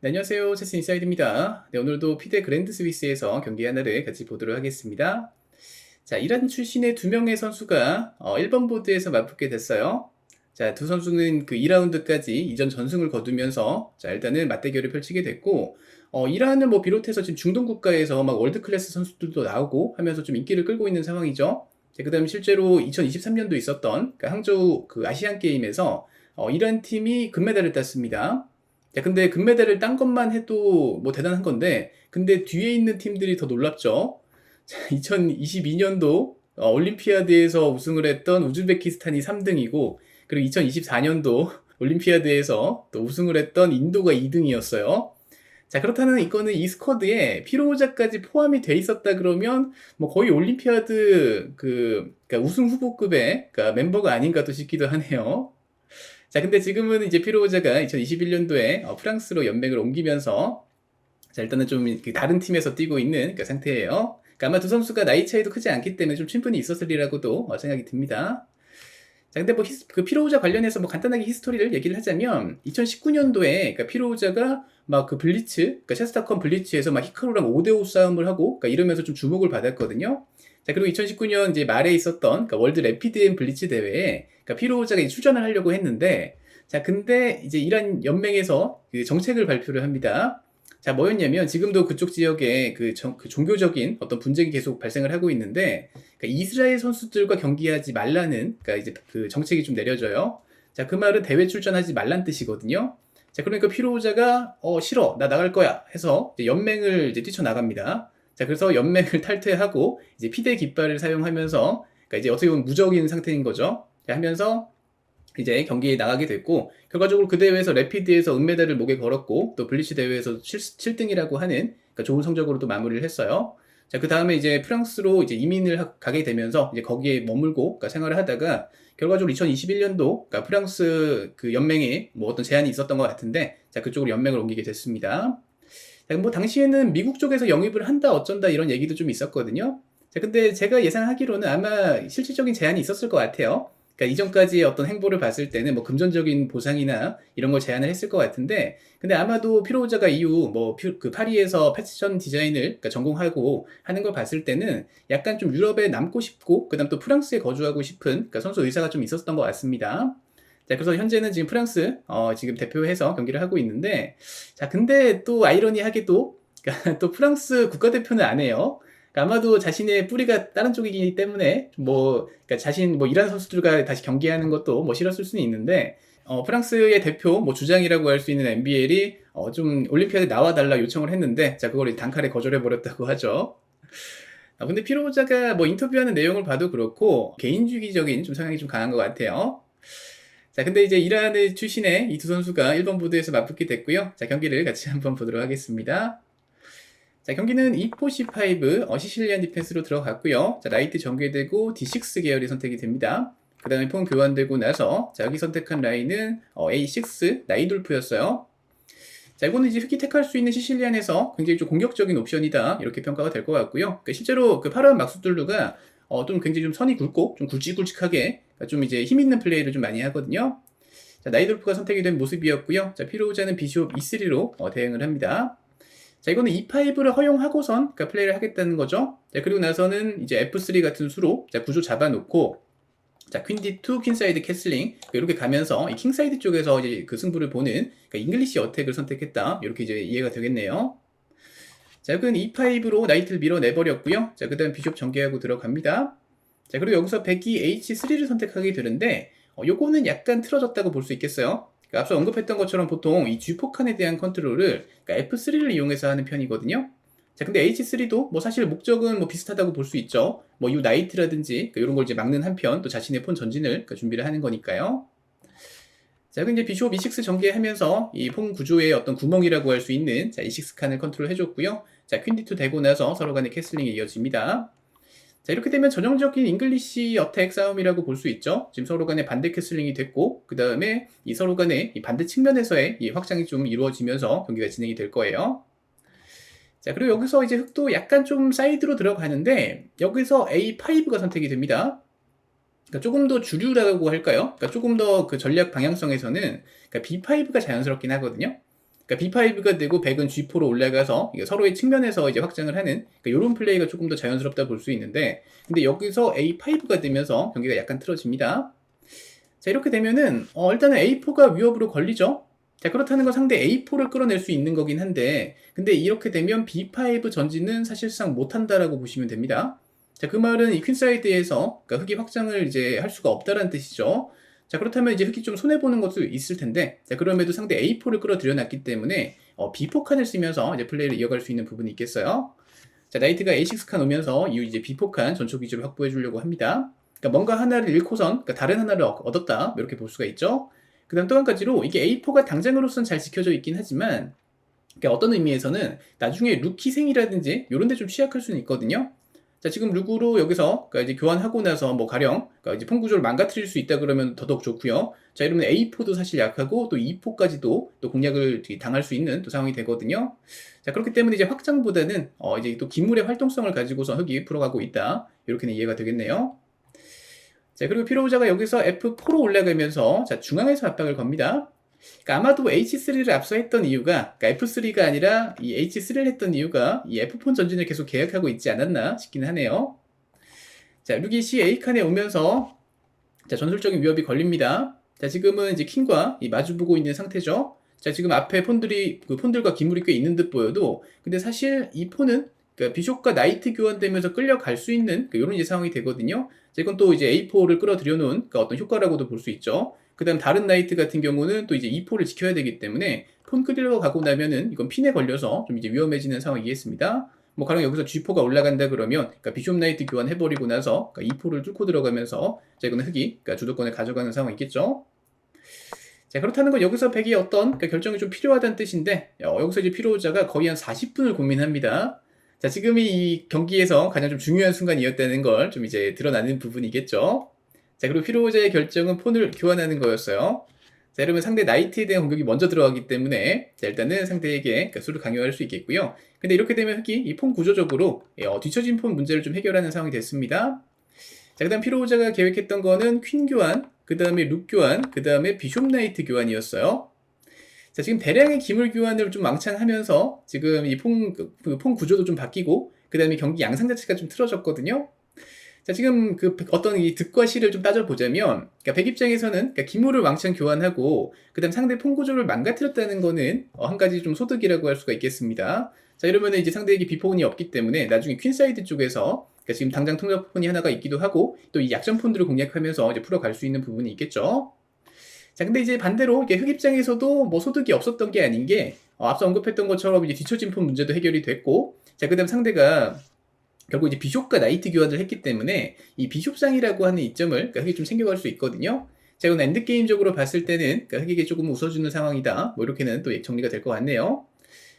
네, 안녕하세요. 체스 인사이드입니다. 네, 오늘도 피데 그랜드 스위스에서 경기 하나를 같이 보도록 하겠습니다. 자, 이란 출신의 두 명의 선수가 어, 1번 보드에서 맞붙게 됐어요. 자, 두 선수는 그 2라운드까지 이전 전승을 거두면서 자, 일단은 맞대결을 펼치게 됐고 어, 이란을 뭐 비롯해서 지금 중동 국가에서 막 월드 클래스 선수들도 나오고 하면서 좀 인기를 끌고 있는 상황이죠. 자, 그다음에 실제로 2023년도 있었던 그 항저우 그 아시안 게임에서 어, 이란 팀이 금메달을 땄습니다. 야, 근데 금메달을 딴 것만 해도 뭐 대단한 건데, 근데 뒤에 있는 팀들이 더 놀랍죠. 2022년도 어, 올림피아드에서 우승을 했던 우즈베키스탄이 3등이고, 그리고 2024년도 올림피아드에서 또 우승을 했던 인도가 2등이었어요. 자, 그렇다면 이거는 이 스쿼드에 피로자까지 포함이 돼 있었다 그러면 뭐 거의 올림피아드 그 그러니까 우승 후보급의 그러니까 멤버가 아닌가 또 싶기도 하네요. 자, 근데 지금은 이제 피로자가 2021년도에 어, 프랑스로 연맹을 옮기면서 자, 일단은 좀 그 다른 팀에서 뛰고 있는 그 상태예요. 그러니까 아마 두 선수가 나이 차이도 크지 않기 때문에 좀 친분이 있었으리라고도 어, 생각이 듭니다. 자, 근데 뭐 히스- 그 피로우자 관련해서 뭐 간단하게 히스토리를 얘기를 하자면 2019년도에 그러니까 피로우자가 막 그 블리츠, 그러니까 셰스타콘 블리츠에서 막 히카루랑 5대5 싸움을 하고 그러니까 이러면서 좀 주목을 받았거든요. 자, 그리고 2019년 이제 말에 있었던 그러니까 월드 래피드 앤 블리츠 대회에 그러니까 피로우자가 이제 출전을 하려고 했는데 자, 근데 이제 이란 연맹에서 그 정책을 발표를 합니다. 자, 뭐였냐면 지금도 그쪽 지역에 그, 정- 그 종교적인 어떤 분쟁이 계속 발생을 하고 있는데 그러니까 이스라엘 선수들과 경기하지 말라는 그러니까 이제 그 정책이 좀 내려져요. 자, 그 말은 대회 출전하지 말란 뜻이거든요. 자, 그러니까 피로자가 어 싫어 나 나갈 거야 해서 이제 연맹을 이제 뛰쳐나갑니다. 자, 그래서 연맹을 탈퇴하고 이제 피대 깃발을 사용하면서 그러니까 이제 어떻게 보면 무적인 상태인 거죠. 자, 하면서 이제 경기에 나가게 됐고 결과적으로 그 대회에서 래피드에서 은메달을 목에 걸었고 또 블리츠 대회에서 7, 등이라고 하는 그러니까 좋은 성적으로 또 마무리를 했어요. 자, 그 다음에 이제 프랑스로 이제 이민을 하- 가게 되면서 이제 거기에 머물고 그러니까 생활을 하다가 결과적으로 2021년도 그러니까 프랑스 그 연맹에 뭐 어떤 제안이 있었던 것 같은데 자, 그쪽으로 연맹을 옮기게 됐습니다. 자, 뭐 당시에는 미국 쪽에서 영입을 한다 어쩐다 이런 얘기도 좀 있었거든요. 자, 근데 제가 예상하기로는 아마 실질적인 제안이 있었을 것 같아요. 그러니까 이전까지의 어떤 행보를 봤을 때는 뭐 금전적인 보상이나 이런 걸 제안을 했을 것 같은데, 근데 아마도 피로자가 이후 뭐 그 파리에서 패션 디자인을 그러니까 전공하고 하는 걸 봤을 때는 약간 좀 유럽에 남고 싶고, 그다음 또 프랑스에 거주하고 싶은 그러니까 선수 의사가 좀 있었던 것 같습니다. 자, 그래서 현재는 지금 프랑스 어, 지금 대표해서 경기를 하고 있는데, 자, 근데 또 아이러니하게도 그러니까 또 프랑스 국가대표는 안 해요. 그러니까 아마도 자신의 뿌리가 다른 쪽이기 때문에 뭐 그러니까 자신 뭐 이란 선수들과 다시 경기하는 것도 뭐 싫었을 수는 있는데 어, 프랑스의 대표 뭐 주장이라고 할 수 있는 NBL이 어, 좀 올림피아드에 나와 달라 요청을 했는데 자 그걸 단칼에 거절해 버렸다고 하죠. 아, 근데 피로자가 뭐 인터뷰하는 내용을 봐도 그렇고 개인주의적인 좀 성향이 좀 강한 것 같아요. 자, 근데 이제 이란의 출신의 이 두 선수가 1번 보드에서 맞붙게 됐고요. 자, 경기를 같이 한번 보도록 하겠습니다. 자, 경기는 E4C5 어, 시실리안 디펜스로 들어갔고요. 자, 라이트 전개되고 D6 계열이 선택이 됩니다. 그 다음에 폰 교환되고 나서 자, 여기 선택한 라인은 어, A6 나이돌프였어요. 자, 이거는 이제 흑기 택할 수 있는 시실리안에서 굉장히 좀 공격적인 옵션이다. 이렇게 평가가 될 것 같고요. 그러니까 실제로 그 파란 막수들루가 어, 좀 굉장히 좀 선이 굵고 좀 굵직굵직하게 좀 이제 힘 있는 플레이를 좀 많이 하거든요. 자, 나이돌프가 선택이 된 모습이었고요. 자, 피로자는 비숍 E3로 어, 대응을 합니다. 자, 이거는 E5를 허용하고선 그러니까 플레이를 하겠다는 거죠. 자, 그리고 나서는 이제 F3 같은 수로 자, 구조 잡아놓고 자, 퀸 D2, 퀸 사이드 캐슬링 이렇게 가면서 이 킹 사이드 쪽에서 이제 그 승부를 보는 그러니까 잉글리시 어택을 선택했다. 이렇게 이제 이해가 되겠네요. 자, 여기는 E5로 나이트를 밀어내버렸고요. 자, 그 다음 비숍 전개하고 들어갑니다. 자, 그리고 여기서 백이 H3를 선택하게 되는데 어, 요거는 약간 틀어졌다고 볼 수 있겠어요. 그러니까 앞서 언급했던 것처럼 보통 이 G4칸에 대한 컨트롤을 그러니까 F3를 이용해서 하는 편이거든요. 자, 근데 H3도 뭐 사실 목적은 뭐 비슷하다고 볼 수 있죠. 뭐이 나이트라든지 그러니까 이런 걸 이제 막는 한편 또 자신의 폰 전진을 그러니까 준비를 하는 거니까요. 자, 그럼 이제 비숍 E6 전개하면서 이 폰 구조의 어떤 구멍이라고 할 수 있는 자, E6 칸을 컨트롤 해줬고요. 자, 퀸 D2 되고 나서 서로 간의 캐슬링이 이어집니다. 자, 이렇게 되면 전형적인 잉글리시 어택 싸움이라고 볼 수 있죠. 지금 서로 간에 반대 캐슬링이 됐고, 그 다음에 이 서로 간의 이 반대 측면에서의 이 확장이 좀 이루어지면서 경기가 진행이 될 거예요. 자, 그리고 여기서 이제 흑도 약간 좀 사이드로 들어가는데, 여기서 A5가 선택이 됩니다. 그러니까 조금 더 주류라고 할까요? 그러니까 조금 더 그 전략 방향성에서는 그러니까 B5가 자연스럽긴 하거든요. 그러니까 B5가 되고 백은 G4로 올라가서 서로의 측면에서 이제 확장을 하는 그러니까 이런 플레이가 조금 더 자연스럽다 볼 수 있는데 근데 여기서 A5가 되면서 경기가 약간 틀어집니다. 자 이렇게 되면은 어, 일단은 A4가 위협으로 걸리죠. 자 그렇다는 건 상대 A4를 끌어낼 수 있는 거긴 한데 근데 이렇게 되면 B5 전진은 사실상 못한다라고 보시면 됩니다. 자 그 말은 이 퀸사이드에서 그러니까 흑이 확장을 이제 할 수가 없다라는 뜻이죠. 자 그렇다면 이제 흑이 좀 손해 보는 것도 있을 텐데 자 그럼에도 상대 A4를 끌어들여 놨기 때문에 어, B4 칸을 쓰면서 이제 플레이를 이어갈 수 있는 부분이 있겠어요. 자 나이트가 A6 칸 오면서 이후 이제 B4 칸 전초 기지를 확보해 주려고 합니다. 그러니까 뭔가 하나를 잃고선 그러니까 다른 하나를 얻- 얻었다 이렇게 볼 수가 있죠. 그다음 또 한 가지로 이게 A4가 당장으로서는 잘 지켜져 있긴 하지만 그러니까 어떤 의미에서는 나중에 룩 희생이라든지 이런 데 좀 취약할 수는 있거든요. 자, 지금 룩으로 여기서 그러니까 이제 교환하고 나서 뭐 가령 그러니까 이제 폰 구조를 망가뜨릴 수 있다 그러면 더더욱 좋고요. 자, 이러면 A4도 사실 약하고 또 E4까지도 또 공략을 당할 수 있는 또 상황이 되거든요. 자, 그렇기 때문에 이제 확장보다는 어 이제 또 기물의 활동성을 가지고서 흑이 풀어가고 있다. 이렇게는 이해가 되겠네요. 자, 그리고 피로우자가 여기서 F4로 올라가면서 자, 중앙에서 압박을 겁니다. 그러니까 아마도 H3를 앞서 했던 이유가 그러니까 F3가 아니라 이 H3를 했던 이유가 이 F4 전진을 계속 계획하고 있지 않았나 싶긴 하네요. 자, 루기시 A칸에 오면서 자, 전술적인 위협이 걸립니다. 자, 지금은 이제 킹과 이 마주보고 있는 상태죠. 자, 지금 앞에 폰들이 그 폰들과 기물이 꽤 있는 듯 보여도 근데 사실 이 폰은 그러니까 비숍과 나이트 교환되면서 끌려갈 수 있는 이런 이제 상황이 되거든요. 자, 이건 또 이제 A4를 끌어들여 놓은 그러니까 어떤 효과라고도 볼 수 있죠. 그 다음 다른 나이트 같은 경우는 또 이제 E4를 지켜야 되기 때문에 폰 끌려 가고 나면은 이건 핀에 걸려서 좀 이제 위험해지는 상황이겠습니다. 뭐 가령 여기서 G4가 올라간다 그러면 그러니까 비숍 나이트 교환해버리고 나서 그러니까 E4를 뚫고 들어가면서 자 이거는 흑이 그러니까 주도권을 가져가는 상황이겠죠. 자 그렇다는 건 여기서 백이 어떤 그러니까 결정이 좀 필요하다는 뜻인데 어, 여기서 이제 피로자가 거의 한 40분을 고민합니다. 자 지금이 이 경기에서 가장 좀 중요한 순간이었다는 걸 좀 이제 드러나는 부분이겠죠. 자 그리고 피로자의 결정은 폰을 교환하는 거였어요. 자 이러면 상대 나이트에 대한 공격이 먼저 들어가기 때문에 자 일단은 상대에게 그러니까 수를 강요할 수 있겠고요. 근데 이렇게 되면 흑이 이 폰 구조적으로 예, 어, 뒤처진 폰 문제를 좀 해결하는 상황이 됐습니다. 자 그 다음 피로자가 계획했던 거는 퀸 교환, 그 다음에 룩 교환, 그 다음에 비숍 나이트 교환이었어요. 자, 지금 대량의 기물 교환을 좀 왕창하면서 지금 이 폰, 그, 폰 구조도 좀 바뀌고, 그 다음에 경기 양상 자체가 좀 틀어졌거든요. 자, 지금 그 어떤 이 득과 실을 좀 따져보자면, 그러니까 백 입장에서는 그러니까 기물을 왕창 교환하고, 그 다음 상대 폰 구조를 망가뜨렸다는 거는 어, 한 가지 좀 소득이라고 할 수가 있겠습니다. 자, 이러면 이제 상대에게 비폰이 없기 때문에 나중에 퀸사이드 쪽에서 그러니까 지금 당장 통합폰이 하나가 있기도 하고 또 이 약점 폰들을 공략하면서 이제 풀어갈 수 있는 부분이 있겠죠. 자, 근데 이제 반대로 이게 흑 입장에서도 뭐 소득이 없었던 게 아닌 게 어, 앞서 언급했던 것처럼 이제 뒤처진 폰 문제도 해결이 됐고, 자, 그 다음 상대가 결국 이제 비숍과 나이트 교환을 했기 때문에 이 비숍상이라고 하는 이점을 그러니까 흑이 좀 챙겨갈 수 있거든요. 자, 이건 엔드 게임적으로 봤을 때는 그러니까 흑에게 조금 웃어주는 상황이다. 뭐 이렇게는 또 정리가 될 것 같네요.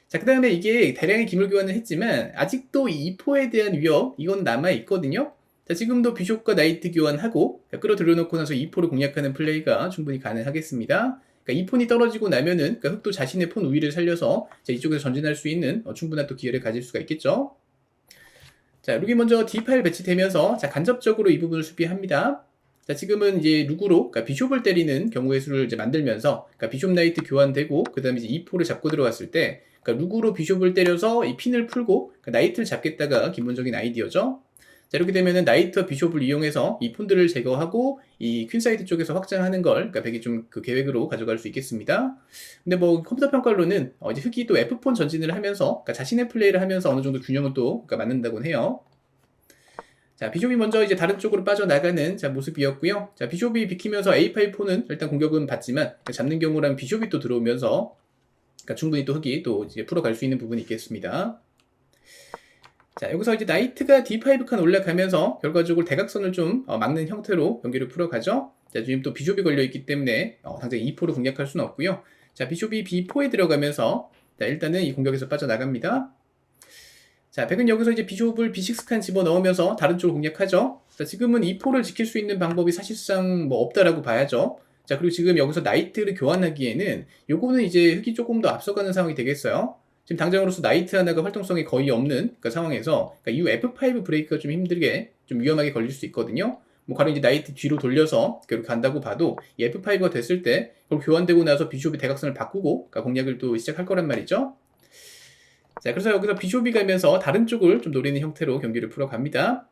자, 그 다음에 이게 대량의 기물 교환을 했지만, 아직도 이 2포에 대한 위협, 이건 남아 있거든요? 자, 지금도 비숍과 나이트 교환하고, 끌어들여 놓고 나서 2포를 공략하는 플레이가 충분히 가능하겠습니다. 그러니까 2폰이 떨어지고 나면은, 그러니까 흑도 자신의 폰 우위를 살려서, 자, 이쪽에서 전진할 수 있는 어, 충분한 또 기회를 가질 수가 있겠죠? 자, 룩이 먼저 D8 배치되면서, 자, 간접적으로 이 부분을 수비합니다. 자, 지금은 이제 룩으로, 그러니까 비숍을 때리는 경우의 수를 이제 만들면서, 그러니까 비숍 나이트 교환되고, 그 다음에 이제 2포를 잡고 들어갔을 때, 그러니까 룩으로 비숍을 때려서 이 핀을 풀고 그러니까 나이트를 잡겠다가 기본적인 아이디어죠. 자 이렇게 되면은 나이트와 비숍을 이용해서 이 폰들을 제거하고 이 퀸사이드 쪽에서 확장하는 걸 그러니까 백이 좀 그 계획으로 가져갈 수 있겠습니다. 근데 뭐 컴퓨터 평가로는 어 이제 흑이 또 F폰 전진을 하면서 그러니까 자신의 플레이를 하면서 어느 정도 균형을 또 그러니까 맞는다고 해요. 자, 비숍이 먼저 이제 다른 쪽으로 빠져나가는 자, 모습이었고요. 자, 비숍이 비키면서 A5 폰은 일단 공격은 받지만 그러니까 잡는 경우라면 비숍이 또 들어오면서 그러니까 충분히 또 흑이 또 이제 풀어갈 수 있는 부분이 있겠습니다. 자, 여기서 이제 나이트가 D5 칸 올라가면서 결과적으로 대각선을 좀 어, 막는 형태로 경기를 풀어가죠. 자, 지금 또 비숍이 걸려있기 때문에 어, 당장 2포로 공략할 수는 없고요. 자, 비숍이 B4에 들어가면서 자, 일단은 이 공격에서 빠져나갑니다. 자, 백은 여기서 이제 비숍을 B6 칸 집어 넣으면서 다른 쪽으로 공략하죠. 자, 지금은 2포를 지킬 수 있는 방법이 사실상 뭐 없다라고 봐야죠. 자, 그리고 지금 여기서 나이트를 교환하기에는 요거는 이제 흑이 조금 더 앞서가는 상황이 되겠어요. 지금 당장으로서 나이트 하나가 활동성이 거의 없는 그 상황에서 그러니까 이 F5 브레이크가 좀 힘들게 좀 위험하게 걸릴 수 있거든요. 뭐 가령 이제 나이트 뒤로 돌려서 그렇게 간다고 봐도 이 F5가 됐을 때 그걸 교환되고 나서 비숍이 대각선을 바꾸고 그러니까 공략을 또 시작할 거란 말이죠. 자, 그래서 여기서 비숍이 가면서 다른 쪽을 좀 노리는 형태로 경기를 풀어갑니다.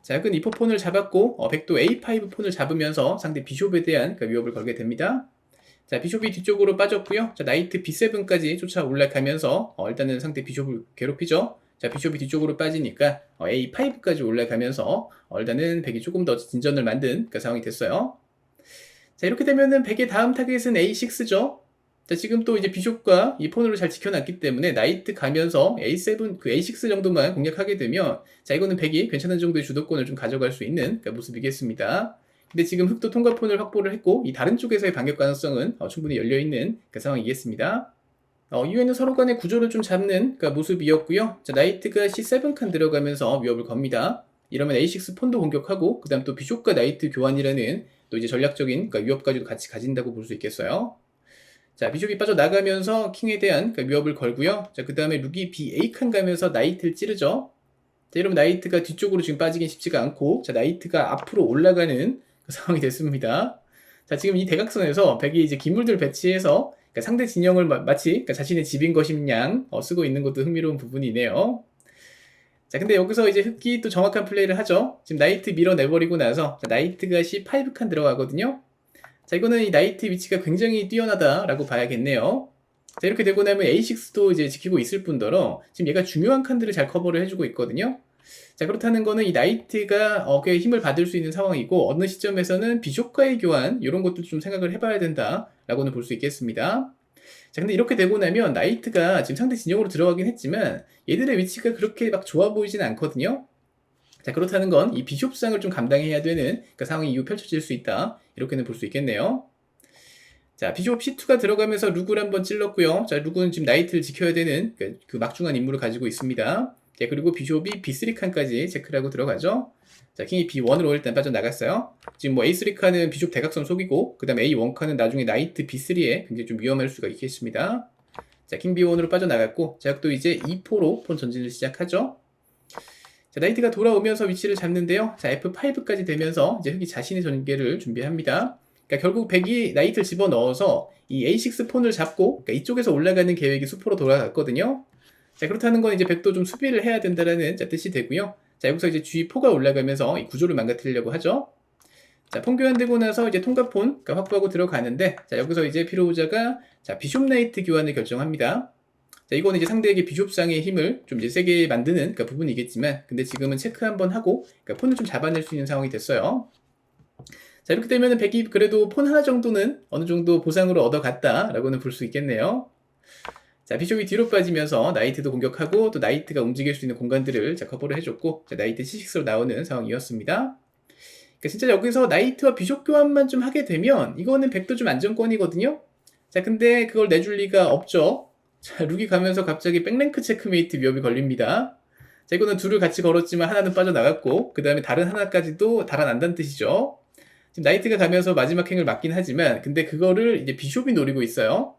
자, 근 이포 폰을 잡았고 어, 백도 A5 폰을 잡으면서 상대 비숍에 대한 그 위협을 걸게 됩니다. 자, 비숍이 뒤쪽으로 빠졌고요. 자, 나이트 B7까지 쫓아 올라가면서 어, 일단은 상대 비숍을 괴롭히죠. 자, 비숍이 뒤쪽으로 빠지니까 어, A5까지 올라가면서 어, 일단은 백이 조금 더 진전을 만든 그 상황이 됐어요. 자, 이렇게 되면은 백의 다음 타겟은 A6죠. 자, 지금 또 이제 비숍과 이 폰으로 잘 지켜놨기 때문에 나이트 가면서 A7, 그 A6 정도만 공략하게 되면 자, 이거는 백이 괜찮은 정도의 주도권을 좀 가져갈 수 있는 그 모습이겠습니다. 근데 지금 흑도 통과폰을 확보를 했고 이 다른 쪽에서의 반격 가능성은 어, 충분히 열려 있는 그 상황이겠습니다. 어, 이후에는 서로 간의 구조를 좀 잡는 그 모습이었고요. 자, 나이트가 C7 칸 들어가면서 위협을 겁니다. 이러면 A6 폰도 공격하고 그다음 또 비숍과 나이트 교환이라는 또 이제 전략적인 그러니까 위협까지도 같이 가진다고 볼 수 있겠어요. 자, 비숍이 빠져나가면서 킹에 대한 그 위협을 걸고요. 자, 그 다음에 룩이 B A칸 가면서 나이트를 찌르죠. 자, 여러분 나이트가 뒤쪽으로 지금 빠지긴 쉽지가 않고 자, 나이트가 앞으로 올라가는 그 상황이 됐습니다. 자, 지금 이 대각선에서 백이 이제 기물들 배치해서 그러니까 상대 진영을 마, 치 그러니까 자신의 집인 것인 양 어, 쓰고 있는 것도 흥미로운 부분이네요. 자, 근데 여기서 이제 흑기 또 정확한 플레이를 하죠. 지금 나이트 밀어내버리고 나서 자, 나이트가 C5 칸 들어가거든요. 자, 이거는 이 나이트 위치가 굉장히 뛰어나다라고 봐야겠네요. 자, 이렇게 되고 나면 A6도 이제 지키고 있을 뿐더러 지금 얘가 중요한 칸들을 잘 커버를 해주고 있거든요. 자, 그렇다는 거는 이 나이트가 어, 꽤 힘을 받을 수 있는 상황이고 어느 시점에서는 비숍과의 교환 이런 것도 좀 생각을 해봐야 된다라고는 볼 수 있겠습니다. 자, 근데 이렇게 되고 나면 나이트가 지금 상대 진영으로 들어가긴 했지만 얘들의 위치가 그렇게 막 좋아 보이지는 않거든요. 자, 그렇다는 건 이 비숍상을 좀 감당해야 되는 그 상황이 이후 펼쳐질 수 있다. 이렇게는 볼 수 있겠네요. 자, 비숍 C2가 들어가면서 룩을 한번 찔렀고요. 자, 룩은 지금 나이트를 지켜야 되는 그, 그 막중한 임무를 가지고 있습니다. 자, 그리고 비숍이 B3 칸까지 체크를 하고 들어가죠. 자, 킹이 B1으로 일단 빠져나갔어요. 지금 뭐 A3 칸은 비숍 대각선 속이고, 그 다음에 A1 칸은 나중에 나이트 B3에 굉장히 좀 위험할 수가 있겠습니다. 자, 킹 B1으로 빠져나갔고, 자, 또 이제 E4로 폰 전진을 시작하죠. 자, 나이트가 돌아오면서 위치를 잡는데요. 자, F5까지 되면서 이제 흑이 자신의 전개를 준비합니다. 그러니까 결국 백이 나이트를 집어넣어서 이 A6 폰을 잡고 그러니까 이쪽에서 올라가는 계획이 수포로 돌아갔거든요. 자, 그렇다는 건 이제 백도 좀 수비를 해야 된다라는 뜻이 되고요. 자, 여기서 이제 G4가 올라가면서 이 구조를 망가뜨리려고 하죠. 자, 폰 교환되고 나서 이제 통과폰 그러니까 확보하고 들어가는데 자, 여기서 이제 피로우자가 자, 비숍 나이트 교환을 결정합니다. 자, 이거는 이제 상대에게 비숍상의 힘을 좀 이제 세게 만드는 그러니까 부분이겠지만, 근데 지금은 체크 한번 하고, 그러니까 폰을 좀 잡아낼 수 있는 상황이 됐어요. 자, 이렇게 되면은 백이 그래도 폰 하나 정도는 어느 정도 보상으로 얻어갔다라고는 볼 수 있겠네요. 자, 비숍이 뒤로 빠지면서 나이트도 공격하고 또 나이트가 움직일 수 있는 공간들을 자, 커버를 해줬고, 자, 나이트 C6로 나오는 상황이었습니다. 그러니까 진짜 여기서 나이트와 비숍 교환만 좀 하게 되면 이거는 백도 좀 안정권이거든요. 자, 근데 그걸 내줄 리가 없죠. 자, 룩이 가면서 갑자기 백랭크 체크메이트 위협이 걸립니다. 자, 이거는 둘을 같이 걸었지만 하나는 빠져나갔고, 그 다음에 다른 하나까지도 달아난다는 뜻이죠. 지금 나이트가 가면서 마지막 행을 맞긴 하지만, 근데 그거를 이제 비숍이 노리고 있어요.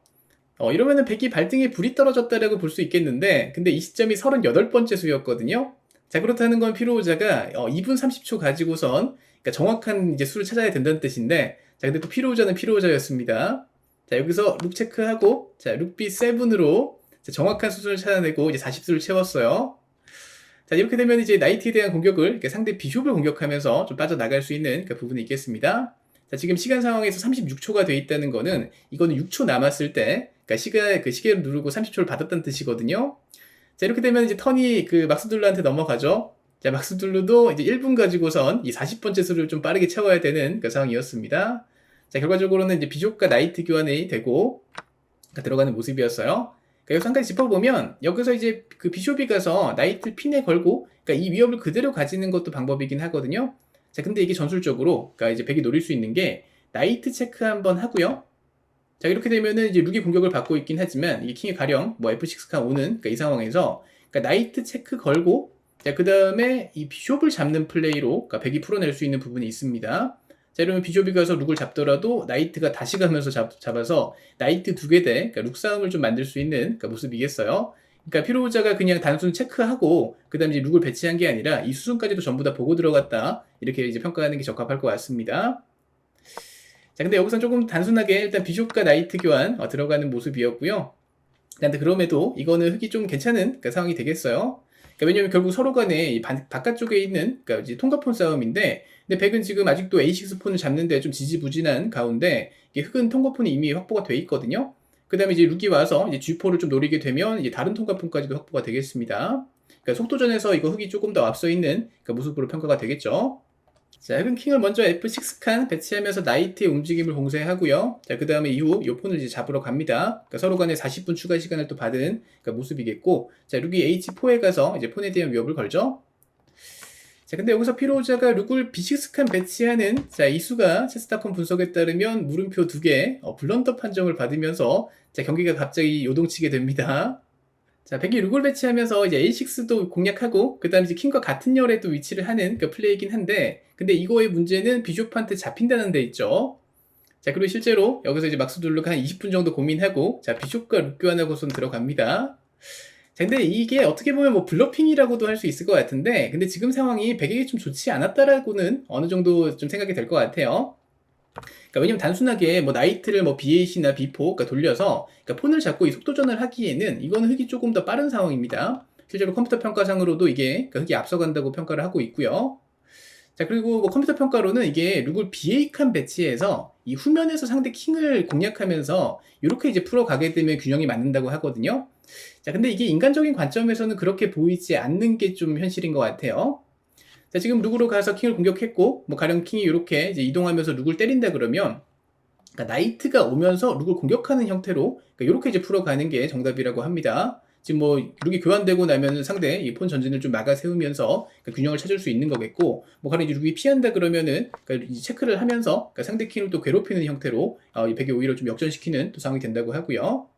어, 이러면은 백이 발등에 불이 떨어졌다라고 볼 수 있겠는데, 근데 이 시점이 38번째 수였거든요. 자, 그렇다는 건 피로우자가 어, 2분 30초 가지고선, 그러니까 정확한 이제 수를 찾아야 된다는 뜻인데, 자, 근데 또 피로우자는 피로우자였습니다. 자, 여기서 룩 체크하고, 자, 룩비 7으로 정확한 수준을 찾아내고 이제 40수를 채웠어요. 자, 이렇게 되면 이제 나이트에 대한 공격을 상대 비숍을 공격하면서 좀 빠져나갈 수 있는 그 부분이 있겠습니다. 자, 지금 시간 상황에서 36초가 돼 있다는 거는 이거는 6초 남았을 때, 그러니까 시간, 그 시계를 누르고 30초를 받았다는 뜻이거든요. 자, 이렇게 되면 이제 턴이 그 막스둘루한테 넘어가죠. 자, 막스둘루도 이제 1분 가지고선 이 40번째 수를 좀 빠르게 채워야 되는 그 상황이었습니다. 자, 결과적으로는 이제 비숍과 나이트 교환이 되고 들어가는 모습이었어요. 그러니까 여기서 한 가지 짚어보면 여기서 이제 그 비숍이 가서 나이트 핀에 걸고 그러니까 이 위협을 그대로 가지는 것도 방법이긴 하거든요. 자, 근데 이게 전술적으로 그러니까 이제 백이 노릴 수 있는 게 나이트 체크 한번 하고요. 자, 이렇게 되면은 이제 룩이 공격을 받고 있긴 하지만 이게 킹이 가령 뭐 F6가 오는 그러니까 이 상황에서 그러니까 나이트 체크 걸고 자, 그 다음에 이 비숍을 잡는 플레이로 그러니까 백이 풀어낼 수 있는 부분이 있습니다. 자, 이러면 비숍이 가서 룩을 잡더라도 나이트가 다시 가면서 잡, 아서 나이트 두 개 대, 그러니까 룩 싸움을 좀 만들 수 있는 그러니까 모습이겠어요. 그러니까 피로자가 그냥 단순 체크하고 그다음에 이제 룩을 배치한 게 아니라 이 수순까지도 전부 다 보고 들어갔다 이렇게 이제 평가하는 게 적합할 것 같습니다. 자, 근데 여기서 조금 단순하게 일단 비숍과 나이트 교환 어, 들어가는 모습이었고요. 근데 그럼에도 이거는 흙이 좀 괜찮은 그러니까 상황이 되겠어요. 그러니까 왜냐면 결국 서로 간에 이 반- 바깥쪽에 있는 그러니까 이제 통과폰 싸움인데 근데 백은 지금 아직도 A6 폰을 잡는데 좀 지지부진한 가운데 흙은 통과폰이 이미 확보가 돼 있거든요. 그 다음에 이제 룩이 와서 이제 G4를 좀 노리게 되면 이제 다른 통과폰까지도 확보가 되겠습니다. 그러니까 속도전에서 이거 흙이 조금 더 앞서 있는 그러니까 모습으로 평가가 되겠죠. 자, 흑은 킹을 먼저 F6 칸 배치하면서 나이트의 움직임을 봉쇄하고요. 자, 그 다음에 이후 이 폰을 이제 잡으러 갑니다. 그러니까 서로 간에 40분 추가 시간을 또 받은 그러니까 모습이겠고, 자, 룩이 H4에 가서 이제 폰에 대한 위협을 걸죠. 자, 근데 여기서 피로자가 룩을 B6 칸 배치하는 자, 이수가 체스타콘 분석에 따르면 물음표 두 개, 어, 블런더 판정을 받으면서 자, 경기가 갑자기 요동치게 됩니다. 자, 백이 룩을 배치하면서 이제 A6도 공략하고, 그 다음에 이제 킹과 같은 열에 또 위치를 하는 그 플레이이긴 한데, 근데 이거의 문제는 비숍한테 잡힌다는 데 있죠. 자, 그리고 실제로 여기서 이제 막스 둘루가 한 20분 정도 고민하고, 자, 비숍과 룩 교환하고선 들어갑니다. 자, 근데 이게 어떻게 보면 뭐 블러핑이라고도 할 수 있을 것 같은데, 근데 지금 상황이 백에게 좀 좋지 않았다라고는 어느 정도 좀 생각이 될 것 같아요. 그러니까 왜냐면 단순하게 뭐 나이트를 뭐 B8이나 B4 그러니까 돌려서 그러니까 폰을 잡고 이 속도전을 하기에는 이거는 흙이 조금 더 빠른 상황입니다. 실제로 컴퓨터 평가상으로도 이게 그러니까 흙이 앞서간다고 평가를 하고 있고요. 자 그리고 뭐 컴퓨터 평가로는 이게 룩을 비에이칸 배치해서 이 후면에서 상대 킹을 공략하면서 이렇게 이제 풀어가게 되면 균형이 맞는다고 하거든요. 자 근데 이게 인간적인 관점에서는 그렇게 보이지 않는 게 좀 현실인 것 같아요. 자, 지금 룩으로 가서 킹을 공격했고, 뭐, 가령 킹이 이렇게 이동하면서 룩을 때린다 그러면, 그러니까 나이트가 오면서 룩을 공격하는 형태로, 그러니까 이렇게 이제 풀어가는 게 정답이라고 합니다. 지금 뭐, 룩이 교환되고 나면 상대 이 폰 전진을 좀 막아 세우면서 그러니까 균형을 찾을 수 있는 거겠고, 뭐, 가령 이제 룩이 피한다 그러면은, 그러니까 이 체크를 하면서, 그러니까 상대 킹을 또 괴롭히는 형태로, 어, 이 백이 오히려 좀 역전시키는 또 상황이 된다고 하고요.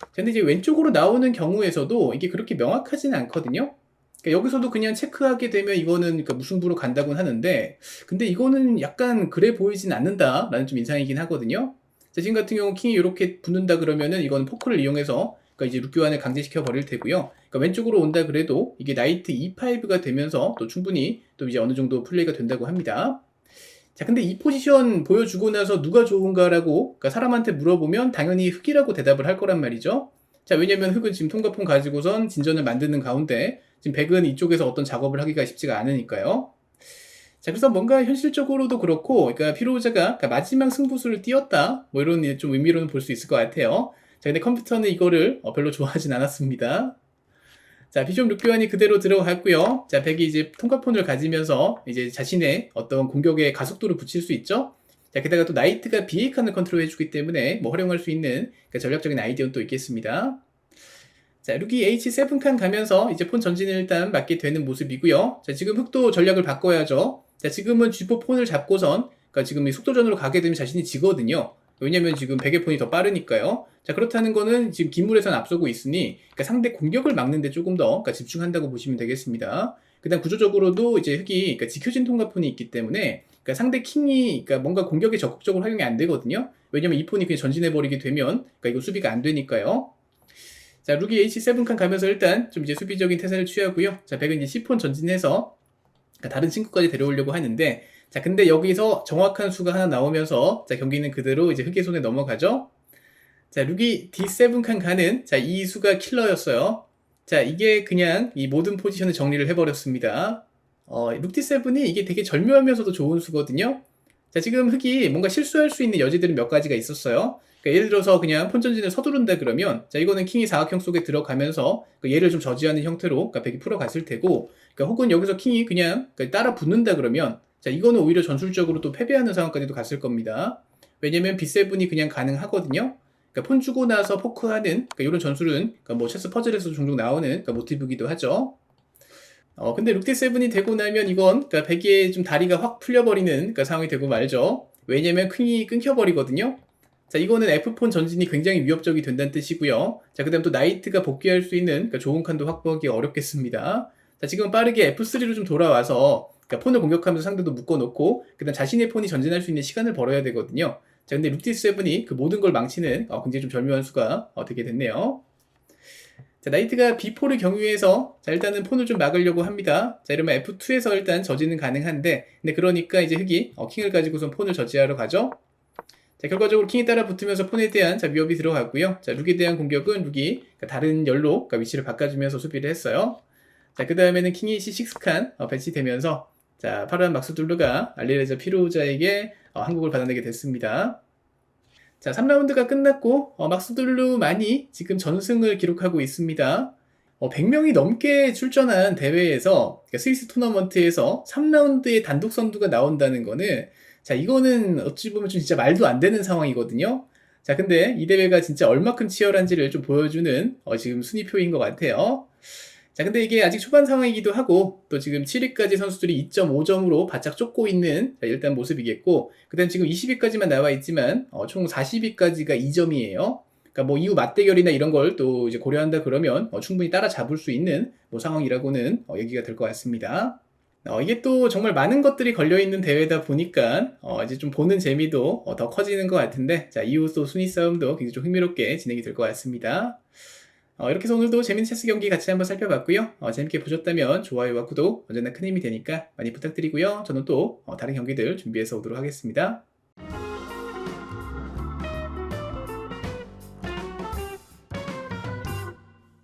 자, 근데 이제 왼쪽으로 나오는 경우에서도 이게 그렇게 명확하지는 않거든요. 그러니까 여기서도 그냥 체크하게 되면 이거는 그러니까 무승부로 간다곤 하는데 근데 이거는 약간 그래 보이진 않는다라는 좀 인상이긴 하거든요. 자, 지금 같은 경우 킹이 이렇게 붙는다 그러면은 이건 포크를 이용해서 그러니까 이제 룩교환을 강제시켜 버릴 테고요. 그러니까 왼쪽으로 온다 그래도 이게 나이트 E5가 되면서 또 충분히 또 이제 어느 정도 플레이가 된다고 합니다. 자, 근데 이 포지션 보여주고 나서 누가 좋은가라고 그러니까 사람한테 물어보면 당연히 흑이라고 대답을 할 거란 말이죠. 자, 왜냐면 흑은 지금 통과폰 가지고선 진전을 만드는 가운데 지금 백은 이쪽에서 어떤 작업을 하기가 쉽지가 않으니까요. 자, 그래서 뭔가 현실적으로도 그렇고, 그러니까 피로자가 그러니까 마지막 승부수를 띄웠다, 뭐 이런 좀 의미로는 볼 수 있을 것 같아요. 자, 근데 컴퓨터는 이거를 어, 별로 좋아하진 않았습니다. 자, 비숍 룩교환이 그대로 들어갔고요. 자, 백이 이제 통과폰을 가지면서 이제 자신의 어떤 공격의 가속도를 붙일 수 있죠. 자, 게다가 또 나이트가 비에이칸을 컨트롤 해주기 때문에 뭐 활용할 수 있는 그러니까 전략적인 아이디어는 또 있겠습니다. 자, 룩이 H7칸 가면서 이제 폰 전진을 일단 맞게 되는 모습이고요. 자, 지금 흑도 전략을 바꿔야죠. 자, 지금은 G4 폰을 잡고선, 그러니까 지금 이 속도전으로 가게 되면 자신이 지거든요. 왜냐면 지금 백의 폰이 더 빠르니까요. 자, 그렇다는 거는 지금 기물에선 앞서고 있으니, 그러니까 상대 공격을 막는데 조금 더 그러니까 집중한다고 보시면 되겠습니다. 그 다음 구조적으로도 이제 흑이 그러니까 지켜진 통과폰이 있기 때문에, 그러니까 상대 킹이 그러니까 뭔가 공격에 적극적으로 활용이 안 되거든요. 왜냐면 이 폰이 그냥 전진해버리게 되면, 그러니까 이거 수비가 안 되니까요. 자, 룩이 H7 칸 가면서 일단 좀 이제 수비적인 태세를 취하고요. 자, 백은 이제 C4 전진해서 그러니까 다른 친구까지 데려오려고 하는데, 자, 근데 여기서 정확한 수가 하나 나오면서, 자, 경기는 그대로 이제 흑의 손에 넘어가죠. 자, 룩이 D7 칸 가는, 자, 이 수가 킬러였어요. 자, 이게 그냥 이 모든 포지션을 정리를 해버렸습니다. 어, 룩 D7이 이게 되게 절묘하면서도 좋은 수거든요. 자, 지금 흑이 뭔가 실수할 수 있는 여지들은 몇 가지가 있었어요. 그러니까 예를 들어서 그냥 폰전진을 서두른다 그러면 자 이거는 킹이 사각형 속에 들어가면서 그 얘를 좀 저지하는 형태로 그러니까 백이 풀어갔을 테고 그러니까 혹은 여기서 킹이 그냥 그러니까 따라 붙는다 그러면 자 이거는 오히려 전술적으로 또 패배하는 상황까지도 갔을 겁니다. 왜냐면 B7이 그냥 가능하거든요. 그러니까 폰 주고 나서 포크하는 그러니까 이런 전술은 그러니까 뭐 체스 퍼즐에서 종종 나오는 그러니까 모티브기도 하죠. 어 근데 룩디 세븐이 되고 나면 이건 그러니까 백의 좀 다리가 확 풀려버리는 그러니까 상황이 되고 말죠. 왜냐면 킹이 끊겨버리거든요. 자, 이거는 F폰 전진이 굉장히 위협적이 된다는 뜻이고요. 자, 그 다음 또 나이트가 복귀할 수 있는 그러니까 좋은 칸도 확보하기 어렵겠습니다. 자, 지금 빠르게 F3로 좀 돌아와서 그러니까 폰을 공격하면서 상대도 묶어놓고 그 다음 자신의 폰이 전진할 수 있는 시간을 벌어야 되거든요. 자, 근데 룩디7이 그 모든 걸 망치는 어, 굉장히 좀 절묘한 수가 어, 되게 됐네요. 자, 나이트가 B4를 경유해서 자, 일단은 폰을 좀 막으려고 합니다. 자, 이러면 F2에서 일단 저지는 가능한데 근데 그러니까 이제 흑이 어, 킹을 가지고선 폰을 저지하러 가죠. 자, 결과적으로 킹이 따라 붙으면서 폰에 대한 자, 위협이 들어갔고요. 자, 룩에 대한 공격은 룩이 그러니까 다른 열로 그러니까 위치를 바꿔주면서 수비를 했어요. 자, 그 다음에는 킹이 C6칸 어, 배치되면서 자, 파란 막수둘루가 알리레자 피로자에게 어, 한국을 받아내게 됐습니다. 자, 3라운드가 끝났고 어, 막수둘루만이 지금 전승을 기록하고 있습니다. 어, 100명이 넘게 출전한 대회에서 그러니까 스위스 토너먼트에서 3라운드에 단독 선두가 나온다는 거는 자, 이거는 어찌 보면 좀 진짜 말도 안 되는 상황이거든요. 자, 근데 이 대회가 진짜 얼마큼 치열한지를 좀 보여주는 어, 지금 순위표인 것 같아요. 자, 근데 이게 아직 초반 상황이기도 하고, 또 지금 7위까지 선수들이 2.5점으로 바짝 쫓고 있는 자, 일단 모습이겠고, 그 다음 지금 20위까지만 나와 있지만, 어, 총 40위까지가 2점이에요. 그러니까 뭐 이후 맞대결이나 이런 걸 또 이제 고려한다 그러면 어, 충분히 따라잡을 수 있는 뭐 상황이라고는 어, 얘기가 될 것 같습니다. 어, 이게 또 정말 많은 것들이 걸려있는 대회다 보니까, 어, 이제 좀 보는 재미도 어, 더 커지는 것 같은데, 자, 이후 또 순위 싸움도 굉장히 좀 흥미롭게 진행이 될 것 같습니다. 어, 이렇게 해서 오늘도 재밌는 체스 경기 같이 한번 살펴봤고요. 어, 재밌게 보셨다면 좋아요와 구독 언제나 큰 힘이 되니까 많이 부탁드리고요. 저는 또 어, 다른 경기들 준비해서 오도록 하겠습니다.